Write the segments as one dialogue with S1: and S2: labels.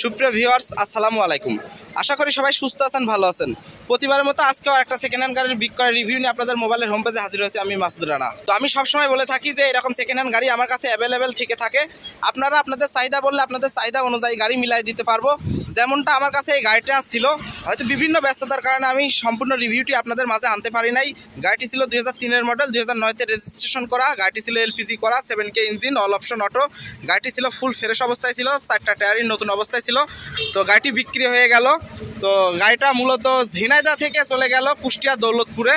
S1: সুপ্রিয় ভিউয়ার্স আসসালামু আলাইকুম। আশা করি সবাই সুস্থ আছেন, ভালো আছেন। প্রতিবারের মতো আজকেও একটা সেকেন্ড হ্যান্ড গাড়ির বিক্রয় রিভিউ নিয়ে আপনাদের মোবাইলের হোম পেজে হাজির হয়েছে আমি মাসুদ রানা। তো আমি সবসময় বলে থাকি যে এরকম সেকেন্ড হ্যান্ড গাড়ি আমার কাছে অ্যাভেলেবেল থেকে থাকে। আপনারা আপনাদের চাহিদা বললে আপনাদের চাহিদা অনুযায়ী গাড়ি মিলাই দিতে পারব। যেমনটা আমার কাছে এই গাড়িটা ছিল, হয়তো বিভিন্ন ব্যস্ততার কারণে আমি সম্পূর্ণ রিভিউটি আপনাদের মাঝে আনতে পারি নাই। গাড়িটি ছিল দুই হাজার মডেল দুই হাজার নয়তে রেজিস্ট্রেশন করা। গাড়িটি ছিল এলপিজি করা seven K engine all option auto গাড়িটি ছিল ফুল ফ্রেশ অবস্থায় ছিল, চারটা টায়ারই নতুন অবস্থায় ছিল। তো গাড়িটি বিক্রি হয়ে গেল। তো গাড়িটা মূলত ঝিনাইদা থেকে চলে গেল কুষ্টিয়া দৌলতপুরে।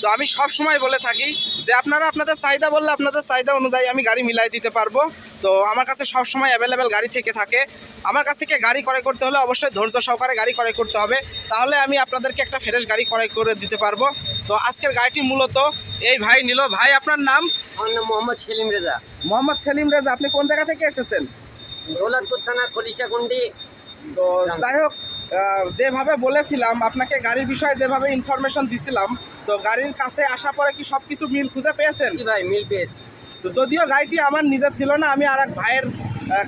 S1: তো আমি সব সময় বলে থাকি যে আপনারা আপনাদের চাহিদা বললে আপনাদের চাহিদা অনুযায়ী আমি গাড়ি মিলাই দিতে পারব। তো আমার কাছে সব সময় অ্যাভেলেবেল গাড়ি থেকে থাকে। আমার কাছ থেকে গাড়ি ক্রয় করতে হলে অবশ্যই ধৈর্য সহকারে গাড়ি ক্রয় করতে হবে। তাহলে আমি আপনাদেরকে একটা ফ্রেশ গাড়ি ক্রয় করে দিতে পারব। তো আজকের গাড়িটি মূলত এই ভাই নিল। ভাই আপনার নাম?
S2: আমার নাম মোহাম্মদ সেলিম রেজা।
S1: মোহাম্মদ সেলিম রেজা আপনি কোন জায়গা থেকে এসেছেন?
S2: দৌলতপুর থানা খলিশাকুন্ডি।
S1: তো যাই হোক যেভাবে বলেছিলাম আপনাকে গাড়ির বিষয়ে যেভাবে ইনফরমেশন দিছিলাম তো গাড়ির কাছে আসার পরে কি সব কিছু মিল খুঁজে পেয়েছেন?
S2: জি ভাই মিল পেয়েছি।
S1: তো যদিও গাড়িটি আমার নিজের ছিল না আমি আর এক ভাইয়ের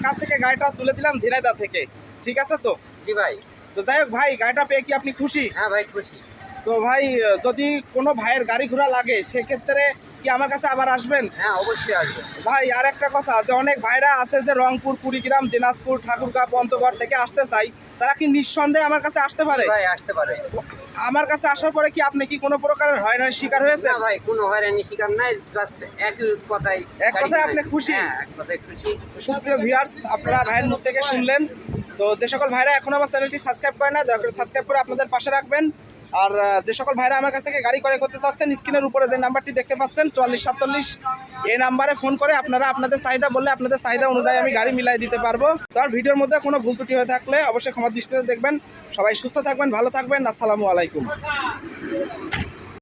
S1: কাছ থেকে গাড়িটা তুলে দিলাম ঝিনাইদা থেকে। ঠিক আছে তো?
S2: জি ভাই।
S1: তো যাই হোক ভাই গাড়িটা পেয়ে কি আপনি খুশি?
S2: হ্যাঁ ভাই খুশি।
S1: তো ভাই যদি কোনো ভাইয়ের গাড়ি ঘোড়া লাগে সেক্ষেত্রে কি আমার কাছে আবার আসবেন?
S2: হ্যাঁ অবশ্যই আসব।
S1: ভাই আর একটা কথা যে অনেক ভাইরা আছে যে রংপুর কুড়িগ্রাম দিনাজপুর ঠাকুরগাঁ পঞ্চগড় থেকে আসতে চাই তারা কি নিঃসন্দেহে আমার কাছে আসতে পারে?
S2: ভাই আসতে পারে।
S1: আমার কাছে আসার পরে কি আপনি কি কোনো প্রকারের হয়রানির শিকার হয়েছে
S2: না ভাই কোনো হয়রানি শিকার নাই জাস্ট একই কথাই
S1: এক কথায় আপনি খুশি?
S2: হ্যাঁ এক কথায় খুশি।
S1: সুপ্রিয় ভিউয়ার্স আপনারা ভাইয়ের মুখ থেকে শুনলেন। তো যে সকল ভাইরা এখন আমার চ্যানেলটি সাবস্ক্রাইব করে না, দয়া করে সাবস্ক্রাইব করে আপনাদের পাশে রাখবেন। আর যে সকল ভাইরা আমার কাছ থেকে গাড়ি করে করতে চাচ্ছেন, স্ক্রিনের উপরে যে নাম্বারটি দেখতে পাচ্ছেন, চুয়াল্লিশ সাতচল্লিশ, এই নাম্বারে ফোন করে আপনারা আপনাদের চাহিদা বললে আপনাদের চাহিদা অনুযায়ী আমি গাড়ি মিলাই দিতে পারব। তো আর ভিডিওর মধ্যে কোনো ভুল ত্রুটি হয়ে থাকলে অবশ্যই ক্ষমা দৃষ্টিতে দেখবেন। সবাই সুস্থ থাকবেন, ভালো থাকবেন। আসসালামু আলাইকুম।